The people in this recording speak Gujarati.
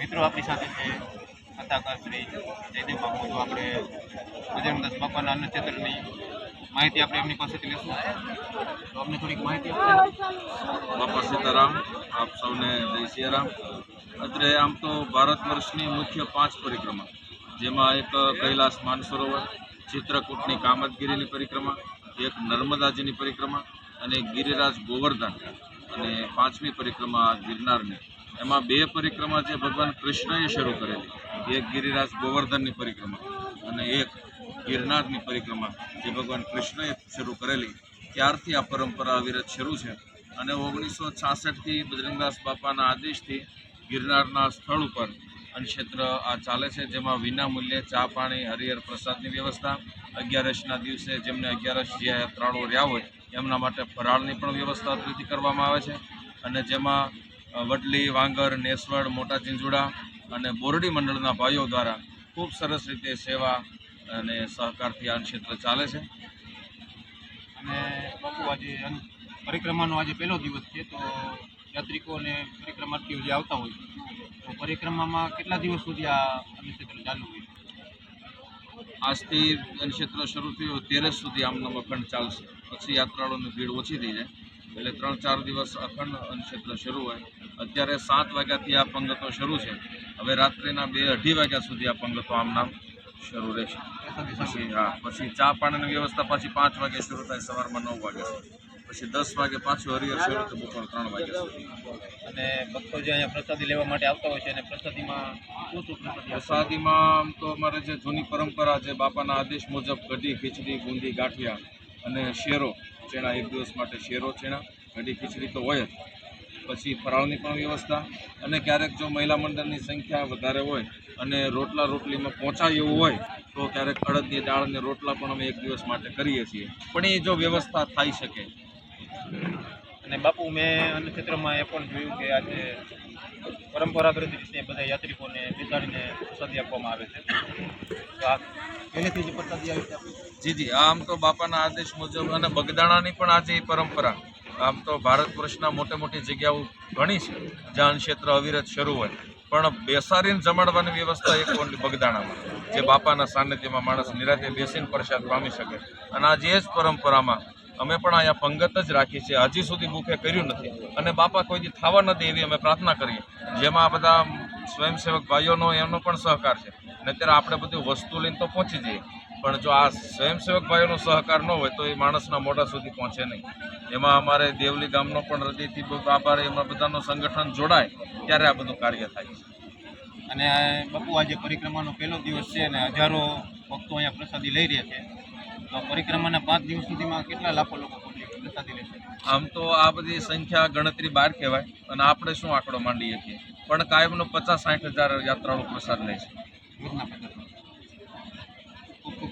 મિત્રો આપણી સાથે છે કથાકાર શ્રી જયદેવ બાપુ, તો આપણે ગજેન્દ્રદાસ બાપાના અન્ન ક્ષેત્રની માહિતી આપણે એમની પાસેથી લેશું તો અમને થોડીક માહિતી બાપા સીતારામ, આપ સૌને જય સિયારામ. અત્રે આમ તો ભારત વર્ષની મુખ્ય પાંચ પરિક્રમા, જેમાં એક કૈલાસ માનસરોવર, ચિત્રકૂટની કામતગીરીની પરિક્રમા, એક નર્મદાજીની પરિક્રમા અને ગિરિરાજ ગોવર્ધન અને પાંચમી પરિક્રમા ગિરનારની એમાં બે પરિક્રમા જે ભગવાન કૃષ્ણએ શરૂ કરેલી. એક ગિરિરાજ ગોવર્ધનની પરિક્રમા અને એક ગિરનારની પરિક્રમા જે ભગવાન કૃષ્ણએ શરૂ કરેલી. ત્યારથી આ પરંપરા અવિરત શરૂ છે અને ઓગણીસો છાસઠથી બજરંગદાસ બાપાના આદેશથી ગિરનારના સ્થળ ઉપર અન્નક્ષેત્ર આ ચાલે છે, જેમાં વિના મૂલ્યે ચા પાણી, હરિહર પ્રસાદની વ્યવસ્થા, અગિયારસના દિવસે જેમને અગિયારસ જે યાત્રાળુઓ રહ્યા હોય, એમના માટે ફરાળની પણ વ્યવસ્થા અત્રેથી કરવામાં આવે છે અને જેમાં વડલી વાંગર નેસવડ મોટા ચિંચુડા અને બોરડી મંડળના ભાઈઓ દ્વારા ખૂબ સરસ રીતે સેવા અને સહકારથી આ ક્ષેત્ર ચાલે છે. અને બાપુ આજે પરિક્રમાનો આજે પહેલો દિવસ છે તો યાત્રિકો અને પરિક્રમાર્થીઓ જે આવતા હોય તો પરિક્રમામાં કેટલા દિવસ સુધી આ ક્ષેત્ર ચાલુ હોય આજથી ક્ષેત્ર શરૂ થયું તેરસ સુધી આમનો અખંડ ચાલશે. પછી યાત્રાળુઓની ભીડ ઓછી થઈ જાય. એટલે ત્રણ ચાર દિવસ અખંડ અન્નક્ષેત્ર શરૂ હોય. અત્યારે સાત વાગ્યાથી આ પંગતો શરૂ છે. હવે રાત્રિના બે અઢી વાગ્યા સુધી આ પંગતો આમ નામ શરૂ રહેશે. પછી હા પછી ચા પાણીની વ્યવસ્થા પાછી પાંચ વાગે શરૂ થાય સવારમાં નવ વાગ્યા સુધી. પછી દસ વાગે પાછું હરિહર શરૂ તો બપોર ત્રણ વાગ્યા સુધી. અને ભક્તો જે અહીંયા પ્રસાદી લેવા માટે આવતા હોય છે અને પ્રસાદીમાં શું શું પ્રસાદીમાં આમ તો અમારે જે જૂની પરંપરા છે બાપાના આદેશ મુજબ કઢી ખીચડી બુંદી ગાંઠિયા અને શેરો ચેણા, એક દિવસ માટે શેરો ચેણા કઢી ખીચડી તો હોય જ. પછી ફરાળની પણ વ્યવસ્થા. અને ક્યારેક જો મહિલા મંડળની સંખ્યા વધારે હોય અને રોટલા રોટલીમાં પહોંચાય એવું હોય, તો ક્યારેક અડદની દાળ અને રોટલા પણ અમે એક દિવસ માટે કરીએ છીએ. પણ એ જો વ્યવસ્થા થઈ શકે. અને બાપુ, મેં અન્ન ક્ષેત્રમાં એ પણ જોયું કે આજે પરંપરાગત રીતે બધા યાત્રિકોને બેસાડીને પ્રસાદી આપવામાં આવે છે. તો આ પહેલેથી જ પ્રસાદી આવી? જી જી. આમ તો બાપાના આદેશ મુજબ અને બગદાણાની પણ આજે પરંપરા. આમ તો ભારત વર્ષના મોટે મોટી જગ્યાઓ ઘણી છે, જ્યાં ક્ષેત્ર અવિરત શરૂ હોય. પણ બેસાડીને જમાડવાની વ્યવસ્થા એક ઓનલી બગદાણામાં. જે બાપાના સાનિધ્યમાં માણસ નિરાતે બેસીને પ્રસાદ પામી શકે. અને આજે એ જ પરંપરામાં અમે પણ અહીંયા પંગત જ રાખી છે. હજી સુધી ભૂખે કર્યું નથી. અને બાપા કોઈ દી થવા નથી એવી અમે પ્રાર્થના કરીએ. જેમાં બધા સ્વયંસેવક ભાઈઓનો એમનો પણ સહકાર છે. અને અત્યારે આપણે બધું વસ્તુ લઈને તો પહોંચી જઈએ. પણ જો આ સ્વયંસેવક ભાઈઓનો સહકાર ન હોય તો એ માણસના મોઢા સુધી પહોંચે નહીં. એમાં અમારે દેવલી ગામનો પણ હૃદયથી આભાર. એમાં બધાનો સંગઠન જોડાય ત્યારે આ બધું કાર્ય થાય છે. અને બાપુ આજે પરિક્રમાનો પહેલો દિવસ છે અને હજારો ભક્તો અહીંયા પ્રસાદી લઈ રહ્યા છે. પરિક્રમાના પાંચ દિવસ સુધીમાં કેટલા લાખો લોકો પ્રસાદી લેશે આમ તો આ બધી સંખ્યા ગણતરી બહાર કહેવાય અને આપણે શું આંકડો માંડીએ છીએ? પણ કાયમનો પચાસ સાઠ હજાર યાત્રાળુ પ્રસાદ લે છે.